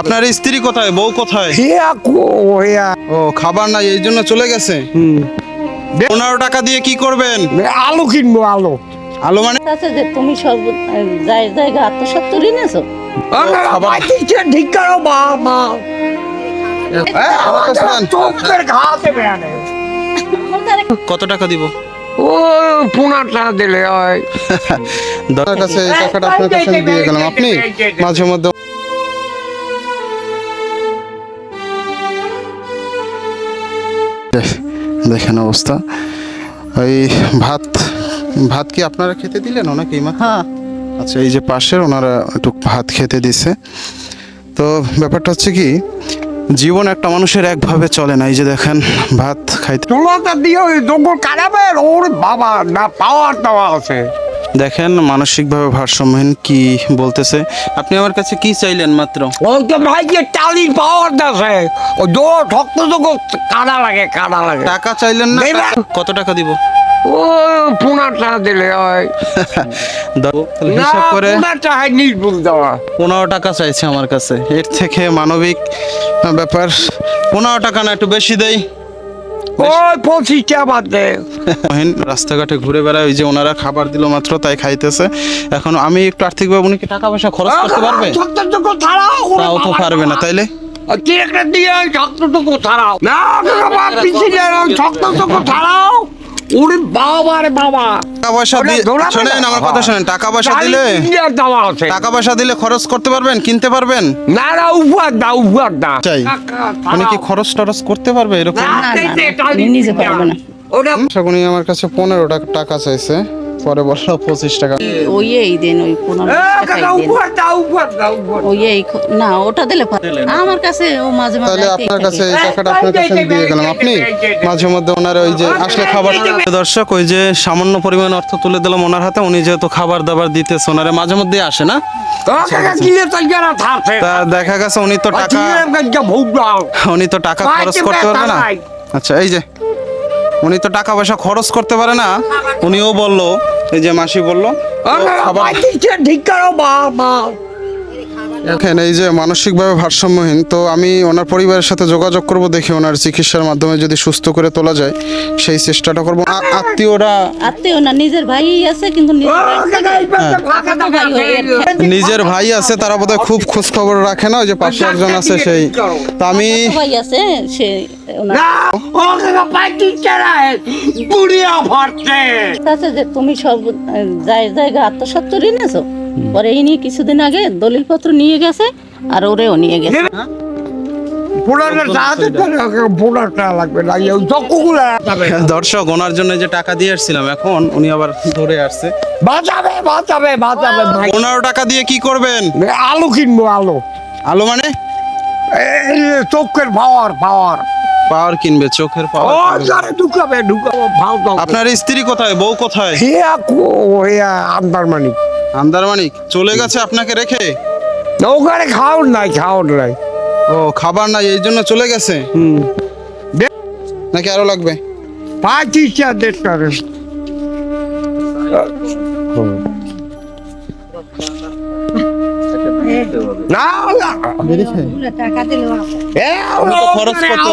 আপনার স্ত্রী কোথায়? বউ কোথায়? ও খাবার নাই এই জন্য চলে গেছে? পনেরো টাকা দিয়ে কি করবেন? আলু কিনবো আলো। আলু মানে? আচ্ছা, তুমি সব জায়গা আত্মসাত ঠিক কত টাকা দিব? ও পুনাটা দিলে হয়। দরকার কাছে এই টাকাটা আপনার কাছে দিয়ে গেলাম। আপনি মাঝে মধ্যে দেখেন অবস্থা। ওই ভাত ভাত কি আপনারা খেতে দিলেন ওনাকে এই? হ্যাঁ। আচ্ছা এই যে পাশের ওনারা একটু ভাত খেতে দিছে। তো ব্যাপারটা হচ্ছে কি জীবন একটা মানুষের একভাবে চলে না এই যে দেখেন ভাত খাইতে চুলাটা দিয়ে ওই দোকান কাটাবে ওর বাবা না পাওয়ার দেওয়া আছে। দেখেন মানসিকভাবে ভারসাম্যহীন কি বলতেছে। আপনি আমার কাছে কি চাইলেন মাত্র? ওই তো ভাই যে টালির পাওয়ার দেছে ও দো ঠক্ত তো কাদা লাগে কাদা লাগে। টাকা চাইলেন না কত টাকা দিব? ও পুনাটা দিলে হয়। দাও, তাহলে না হিসাব করে। পুনাটা নির্ভুল দেওয়া। পনেরো টাকা চাইছে আমার কাছে। এর থেকে মানবিক ব্যাপার। পনেরো টাকা না একটু বেশি দেই। ওই পঁচিশটা বাদ দে। রাস্তাঘাটে ঘুরে বেড়ায় ওই যে ওনারা খাবার দিল মাত্র তাই খাইতেছে। এখন আমি একটু আর্থিকভাবে উনি কি টাকা পয়সা খরচ করতে পারবে? তাও তো পারবে না তাইলে? দিয়ে ছাড়াও। না পিছিয়ে ওরে বাবা রে বাবা। টাকা পয়সা দিয়ে শোনেন আমার কথা শোনেন টাকা পয়সা দিলে ইন্ডিয়ার টাকা পয়সা দিলে খরচ করতে পারবেন কিনতে পারবেন? না না উপহার দাও উপহার দাও। চাই। টাকা কি খরচ টরচ করতে পারবে এরকম? নিজে পারবে না। ওটা আমার কাছে পনেরো টাকা টাকা চাইছে। পরে বলল পঁচিশ টাকা। ওই এই দেন ওই পনেরো ওই এই না ওটা দিলে আমার কাছে ও মাঝে মাঝে তাহলে আপনার কাছে এই টাকাটা আপনার কাছে আমি দিয়ে গেলাম। আপনি মাঝে মধ্যে ওনার ওই যে আসলে খাবার দর্শক ওই যে সামান্য পরিমাণ অর্থ তুলে দিলাম ওনার হাতে। উনি যেহেতু খাবার দাবার দিতেছে ওনারে মাঝে মধ্যে আসে না? কাকা, কিলে তো দেখা গেছে উনি তো টাকা। উনি তো টাকা খরচ করতে পারবে না? আচ্ছা এই যে। উনি তো টাকা পয়সা খরচ করতে পারে না। উনিও বলল এই যে মাসি বলল খাবার করো দেখেন এই যে মানসিকভাবে ভারসাম্যহীন তো আমি ওনার পরিবারের সাথে যোগাযোগ করব দেখি ওনার চিকিৎসার মাধ্যমে যদি সুস্থ করে তোলা যায় সেই চেষ্টাটা করব। আত্মীয়রা আত্মীয় না নিজের ভাই আছে কিন্তু নিজের ভাই হয়ে। আছে তারা বোধহয় খুব খোঁজ খবর রাখে না ওই যে পাশে একজন আছে সেই। তো আমি ভাই আছে সে তুমি সব যাই জায়গা আত্মসত্তরই নেছো পরে এই নিয়ে কিছুদিন আগে দলিল পত্র নিয়ে গেছে আর ওরেও নিয়ে গেছে। দর্শক ওনার জন্য যে টাকা দিয়ে আসছিলাম এখন উনি আবার ধরে আসছে। বাঁচাবে বাঁচাবে বাঁচাবে পনেরো টাকা দিয়ে কি করবেন? আলু কিনবো আলু। আলো মানে? এই চোখের পাওয়ার পাওয়ার। পাওয়ার কিনবে চোখের পাওয়ার যারে ঢুকাবে ঢুকাবো আপনার স্ত্রী কোথায় বউ কোথায়? হিয়া কো হিয়া আন্দারমানি আন্দারমানিক চলে গেছে আপনাকে রেখে? ওখানে খাওয়ার নাই খাওয়ার নাই। ও খাবার নাই এই জন্য চলে গেছে? হুম। নাকি আরও লাগবে? পাঁচ ইচ্ছা দেখতে না খরচ করতে